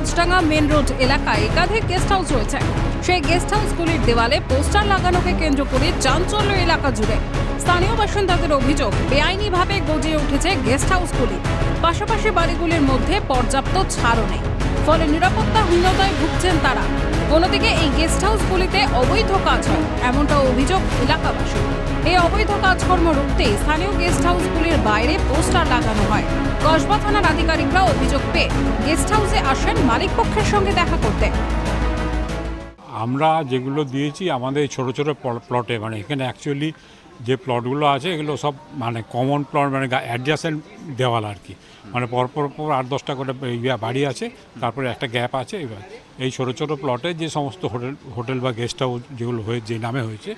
Rajdanga main road এলাকায় একাধিক guest house রয়েছে। সেই গেস্ট হাউসগুলির দেওয়ালে পোস্টার লাগানোকে কেন্দ্র করে চাঞ্চল্য এলাকা জুড়ে। স্থানীয় বাসিন্দাদের অভিযোগ, বেআইনিভাবে গজিয়ে উঠেছে গেস্ট হাউসগুলি পাশাপাশি বাড়িগুলির মধ্যে পর্যাপ্ত ছাড়ও নেই। ফলে নিরাপত্তাহীনতায় ভুগছেন তারা। অন্যদিকে এই গেস্ট হাউসগুলিতে অবৈধ কাজ হয়, এমনটা অভিযোগ এলাকাবাসী এই অবৈধ কাজকর্ম রুখতে স্থানীয় গেস্ট হাউসগুলির বাইরে পোস্টার লাগানো হয়। কসবা থানার আধিকারিকরা অভিযোগ পেয়ে গেস্ট হাউসে আসেন মালিক পক্ষের সঙ্গে দেখা করতে। আমরা যেগুলো দিয়েছি আমাদের ছোট ছোট প্লটে মানে এখানে অ্যাকচুয়ালি যে প্লটগুলো আছে এগুলো সব মানে কমন প্লট মানে অ্যাডজাসেন্ট দেওয়াল আর কি। মানে পরপর পর আট দশটা করে ইয়া বাড়ি আছে তারপরে একটা গ্যাপ আছে এবার এই ছোটো ছোটো প্লটে যে সমস্ত হোটেল হোটেল বা গেস্ট হাউস যেগুলো হয়ে যে নামে হয়েছে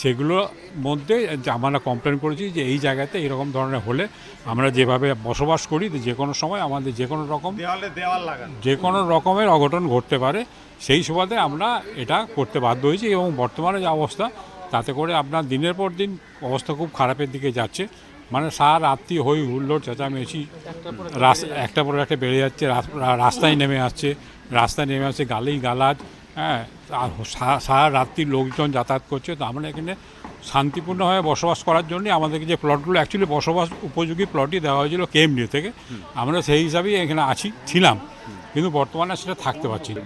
সেগুলোর মধ্যে আমরা কমপ্লেন করেছি যে এই জায়গাতে এরকম ধরনের হলে আমরা যেভাবে বসবাস করি যে কোনো সময় আমাদের যে কোনো রকম দেওয়ালে দেওয়াল লাগানো। যে কোনো রকমের অঘটন ঘটতে পারে সেই সুবাদে আমরা এটা করতে বাধ্য হয়েছি এবং বর্তমানে যে অবস্থা তাতে করে আপনার দিনের পর দিন অবস্থা খুব খারাপের দিকে যাচ্ছে। মানে সারা রাত্রি হই হুল্লোড় চেঁচামেচি একটা পর একটা বেড়ে যাচ্ছে রাস্তায় নেমে আসছে রাস্তায় নেমে আসছে গালি গালাজ হ্যাঁ সারা রাত্রি লোকজন যাতায়াত করছে। তো আমরা এখানে শান্তিপূর্ণভাবে বসবাস করার জন্য আমাদেরকে যে প্লটগুলো অ্যাকচুয়ালি বসবাস উপযোগী প্লটই দেওয়া হয়েছিল কেএমডিও থেকে। আমরা সেই হিসাবেই এখানে আছি ছিলাম। কিন্তু বর্তমানে সেটা থাকতে পারছি না।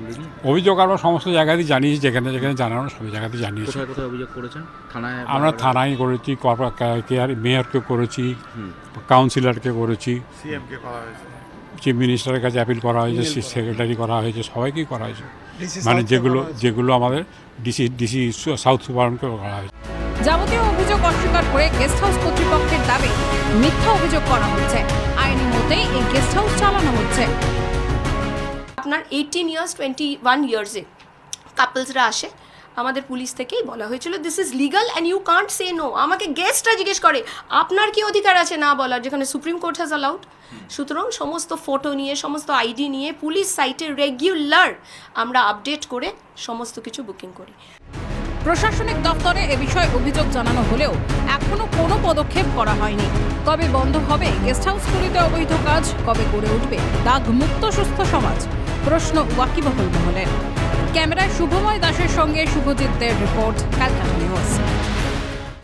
অভিযোগ আমরা সমস্ত জায়গাতেই জানিয়েছি যেখানে যেখানে জানানো সব জায়গাতেই জানিয়েছি। অভিযোগ করেছেন? থানায় আমরা থানায় করেছি কেয়ার মেয়রকে করেছি কাউন্সিলরকে করেছি। করা হয়েছে। চিফ মিনিস্টারের কাছে অ্যাপিল করা হয়েছে সেক্রেটারি করা হয়েছে। সবাইকেই করা হয়েছে। মানে যেগুলো যেগুলো আমাদের ডিসি ডিসি সাউথ সুপারকে করা হয়েছে। যাবতীয় অভিযোগ অস্বীকার করে গেস্ট হাউস কর্তৃপক্ষের দাবি মিথ্যা অভিযোগ করা হচ্ছে। আইনি মতেই এই গেস্ট হাউস চালানো হচ্ছে। আপনার এইটিন ইয়ার্স টোয়েন্টি ওয়ান ইয়ার্সে কাপলসরা আসে, আমাদের পুলিশ থেকেই বলা হয়েছিল this is legal and you can't say no আমাকে গেস্টরা জিজ্ঞেস করে, আপনার কি অধিকার আছে না বলার? যেখানে সুপ্রিম কোর্ট হ্যাজ অ্যালাউড সুতরাং সমস্ত ফটো নিয়ে, সমস্ত আইডি নিয়ে পুলিশ সাইটে রেগুলার আমরা আপডেট করে সমস্ত কিছু বুকিং করি। প্রশাসনিক দপ্তরে এ বিষয়ে অভিযোগ জানানো হলেও এখনও কোনো পদক্ষেপ করা হয়নি। কবে বন্ধ হবে? গেস্ট হাউসগুলিতে অবৈধ কাজ কবে গড়ে উঠবে? দাগ মুক্ত সুস্থ সমাজ। প্রশ্ন ওয়াকিবহুল মহলের ক্যামেরায় শুভময় দাসের সঙ্গে শুভজিৎ দের রিপোর্ট ক্যালকাটা নিউজ।